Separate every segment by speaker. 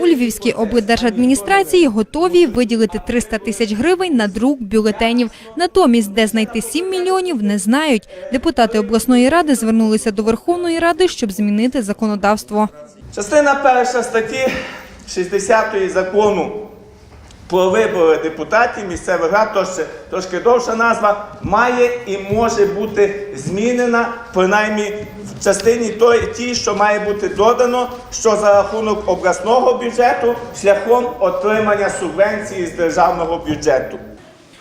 Speaker 1: У Львівській облдержадміністрації готові виділити 300 тисяч гривень на друк бюлетенів. Натомість, де знайти 7 мільйонів, не знають. Депутати обласної ради звернулися до Верховної Ради, щоб змінити законодавство.
Speaker 2: Частина перша статті 60 закону вибори депутатів місцевих рад, трошки, трошки довша назва, має і може бути змінена, принаймні в частині той, тій, що має бути додано, що за рахунок обласного бюджету шляхом отримання субвенції з державного бюджету.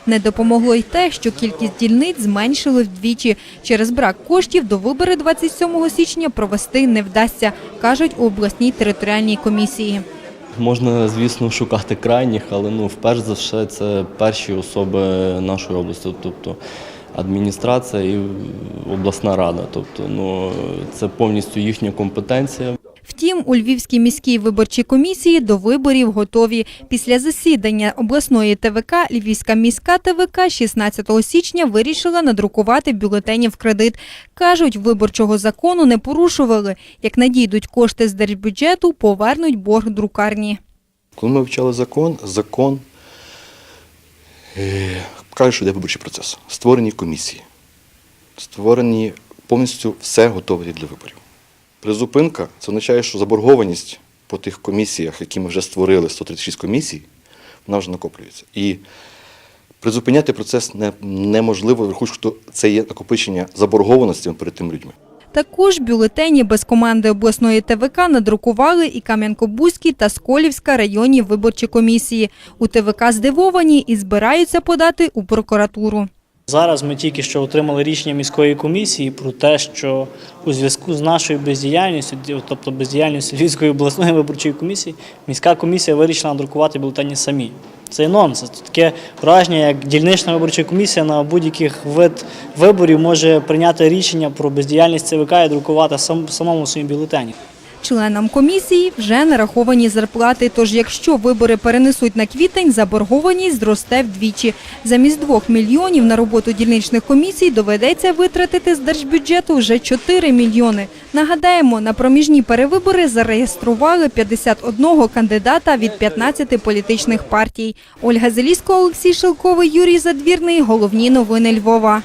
Speaker 1: Не допомогло й те, що кількість дільниць зменшили вдвічі. Через брак коштів до вибори 27 січня провести не вдасться, кажуть у обласній територіальній комісії.
Speaker 3: Можна, звісно, шукати крайніх, але ну, вперше за все це перші особи нашої області, тобто адміністрація і обласна рада. Тобто, ну, це повністю їхня компетенція.
Speaker 1: Втім, у Львівській міській виборчій комісії до виборів готові. Після засідання обласної ТВК Львівська міська ТВК 16 січня вирішила надрукувати бюлетені в кредит. Кажуть, виборчого закону не порушували. Як надійдуть кошти з держбюджету, повернуть борг друкарні.
Speaker 4: Коли ми вивчали закон, закон е, каже, що йде виборчий процес. Створені комісії, створені повністю все готове для виборів. Призупинка це означає, що заборгованість по тих комісіях, які ми вже створили, 136 комісій, вона вже накоплюється. І призупиняти процес не, неможливо, враховуючи, що це є накопичення заборгованості перед тими людьми.
Speaker 1: Також бюлетені без команди обласної ТВК надрукували і Кам'янко-Бузькій та Сколівська районні виборчі комісії. У ТВК здивовані і збираються подати у прокуратуру.
Speaker 5: Зараз ми тільки що отримали рішення міської комісії про те, що у зв'язку з нашою бездіяльністю, тобто бездіяльністю Львівської обласної виборчої комісії, міська комісія вирішила надрукувати бюлетені самі. Це нонсенс. Це таке враження, як дільнична виборча комісія на будь-яких вид виборів може прийняти рішення про бездіяльність ЦВК і друкувати самому свої бюлетені.
Speaker 1: Членам комісії вже нараховані зарплати, тож якщо вибори перенесуть на квітень, заборгованість зросте вдвічі. Замість двох мільйонів на роботу дільничних комісій доведеться витратити з держбюджету вже 4 мільйони. Нагадаємо, на проміжні перевибори зареєстрували 51 кандидата від 15 політичних партій. Ольга Зелісько, Олексій Шилковий, Юрій Задвірний. Головні новини Львова.